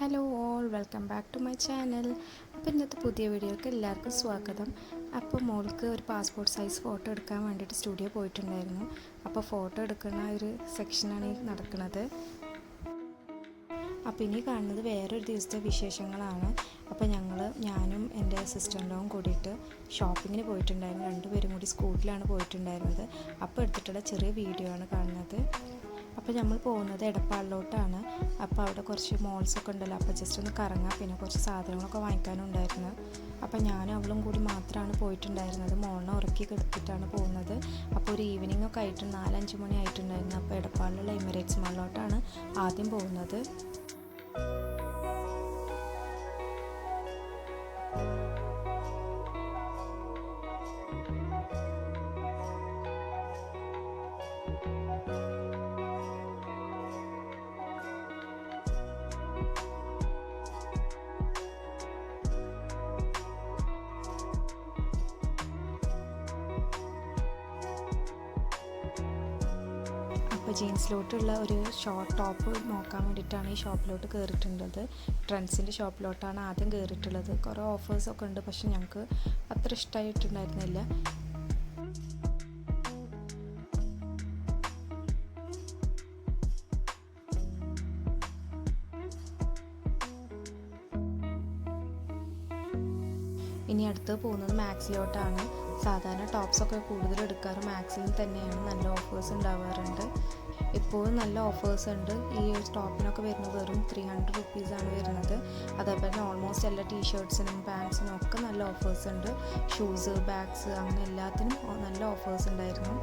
Hello all welcome back to my channel. അപ്പോൾ ഇന്നത്തെ പുതിയ വീഡിയോക്ക് എല്ലാവർക്കും സ്വാഗതം. അപ്പോൾ മോൾക്ക് ഒരു പാസ്പോർട്ട് സൈസ് ഫോട്ടോ എടുക്കാൻ വേണ്ടിയിട്ട് സ്റ്റുഡിയോ പോയിട്ടുണ്ടായിരുന്നു. അപ്പോൾ ഫോട്ടോ എടുക്കുന്ന ഒരു സെക്ഷനാണ് ഈ നടക്കുന്നത്. അപ്പോൾ ഇനി കാണുന്നത് വേറൊരു ദിവസത്തെ വിശേഷങ്ങളാണ്. അപ്പോൾ ഞങ്ങൾ ഞാനും എന്റെ സിസ്റ്ററിന്റെയും കൂടിയിട്ട് ഷോപ്പിങ്ങിന് പോയിട്ടുണ്ടായിരുന്നു. രണ്ടുപേരും കൂടി സ്കൂട്ടിലാണ് പോയിട്ടുണ്ടായിരുന്നത്. അപ്പോൾ എടുത്തിട്ടുള്ള ചെറിയ വീഡിയോ ആണ് കാണുന്നത്. അപ്പോൾ നമ്മൾ പോകുന്നത് എടപ്പാളിലോട്ടാണ്. അപ്പോൾ അവിടെ കുറച്ച് മോൾസൊക്കെ ഉണ്ടല്ലോ. അപ്പോൾ ജസ്റ്റ് ഒന്ന് കറങ്ങാം. പിന്നെ കുറച്ച് സാധനങ്ങളൊക്കെ വാങ്ങിക്കാനുണ്ടായിരുന്നു. അപ്പോൾ ഞാനും അവളും കൂടി മാത്രമാണ് പോയിട്ടുണ്ടായിരുന്നത്. മോളിനെ ഉറക്കി കിടത്തിയിട്ടാണ് പോകുന്നത്. അപ്പോൾ ഒരു ഈവനിങ് ഒക്കെ ആയിട്ട് നാലഞ്ച് മണി ആയിട്ടുണ്ടായിരുന്നു. അപ്പോൾ എടപ്പാളിലുള്ള എമിറേറ്റ്സ് മാളിലോട്ടാണ് ആദ്യം പോകുന്നത്. അപ്പോൾ ജീൻസിലോട്ടുള്ള ഒരു ഷോർട്ട് ടോപ്പ് നോക്കാൻ വേണ്ടിയിട്ടാണ് ഈ ഷോപ്പിലോട്ട് കയറിയിട്ടുള്ളത്. ട്രെൻഡ്സിന്റെ ഷോപ്പിലോട്ടാണ് ആദ്യം കയറിയിട്ടുള്ളത്. കുറേ ഓഫേഴ്സൊക്കെ ഉണ്ട് പക്ഷെ ഞങ്ങൾക്ക് അത്ര ഇഷ്ടമായിട്ടുണ്ടായിരുന്നില്ല. ഇനി അടുത്ത് പോകുന്നത് മാക്സിലോട്ടാണ്. സാധാരണ ടോപ്സൊക്കെ കൂടുതൽ എടുക്കാറ് മാക്സിൽ തന്നെയാണ്. നല്ല ഓഫേഴ്സ് ഉണ്ടാവാറുണ്ട്. ഇപ്പോഴും നല്ല ഓഫേഴ്സ് ഉണ്ട്. ഈ ഒരു ടോപ്പിനൊക്കെ വരുന്നത് വെറും ത്രീ ഹൺഡ്രഡ് റുപ്പീസാണ് വരുന്നത്. അതേപോലെ തന്നെ ഓൾമോസ്റ്റ് എല്ലാ ടീഷർട്ട്സിനും പാൻസിനും ഒക്കെ നല്ല ഓഫേഴ്സ് ഉണ്ട്. ഷൂസ് ബാഗ്സ് അങ്ങനെ എല്ലാത്തിനും നല്ല ഓഫേഴ്സ് ഉണ്ടായിരുന്നു.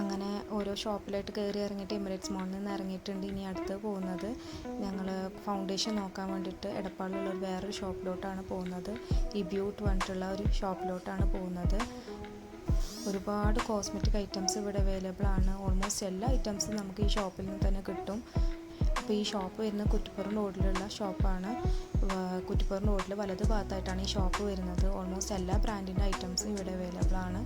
അങ്ങനെ ഓരോ ഷോപ്പിലായിട്ട് കയറി ഇറങ്ങിയിട്ട് എമിറേറ്റ്സ് മോളിൽ നിന്ന് ഇറങ്ങിയിട്ടുണ്ട്. ഇനി അടുത്ത് പോകുന്നത് ഞങ്ങൾ ഫൗണ്ടേഷൻ നോക്കാൻ വേണ്ടിയിട്ട് എടപ്പാളിലുള്ള ഒരു വേറൊരു ഷോപ്പിലോട്ടാണ് പോകുന്നത്. ഈ ബ്യൂട്ട് പറഞ്ഞിട്ടുള്ള ഒരു ഷോപ്പിലോട്ടാണ് പോകുന്നത്. ഒരുപാട് കോസ്മെറ്റിക് ഐറ്റംസ് ഇവിടെ അവൈലബിൾ ആണ്. ഓൾമോസ്റ്റ് എല്ലാ ഐറ്റംസും നമുക്ക് ഈ ഷോപ്പിൽ നിന്ന് തന്നെ കിട്ടും. അപ്പോൾ ഈ ഷോപ്പ് വരുന്നത് കുറ്റിപ്പുറം റോഡിലുള്ള ഷോപ്പാണ് കുറ്റിപ്പുറം റോഡിൽ വലത് ഭാഗത്തായിട്ടാണ് ഈ ഷോപ്പ് വരുന്നത്. ഓൾമോസ്റ്റ് എല്ലാ ബ്രാൻഡിന്റെ ഐറ്റംസും ഇവിടെ അവൈലബിൾ ആണ്.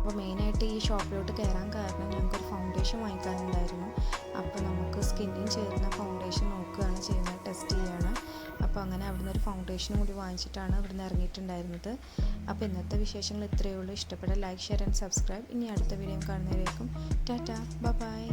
അപ്പോൾ മെയിനായിട്ട് ഈ ഷോപ്പിലോട്ട് കയറാൻ കാരണം ഞങ്ങൾക്കൊരു ഫൗണ്ടേഷൻ വാങ്ങിക്കാനുണ്ടായിരുന്നു. അപ്പോൾ നമുക്ക് സ്കിന്നിന് ചേരുന്ന ഫൗണ്ടേഷൻ നോക്കുകയാണ് ചെയ്യുന്നത് ടെസ്റ്റ് ചെയ്യുകയാണ്. അപ്പോൾ അങ്ങനെ അവിടുന്ന് ഒരു ഫൗണ്ടേഷൻ കൂടി വാങ്ങിച്ചിട്ടാണ് ഇവിടുന്ന് ഇറങ്ങിയിട്ടുണ്ടായിരുന്നത്. അപ്പോൾ ഇന്നത്തെ വിശേഷങ്ങൾ ഇത്രയേ ഉള്ളൂ. ഇഷ്ടപ്പെട്ട ലൈക്ക് ഷെയർ ആൻഡ് സബ്സ്ക്രൈബ് ഇനി അടുത്ത വീഡിയോ കാണുന്നവരേക്കും ടാറ്റ. ബൈ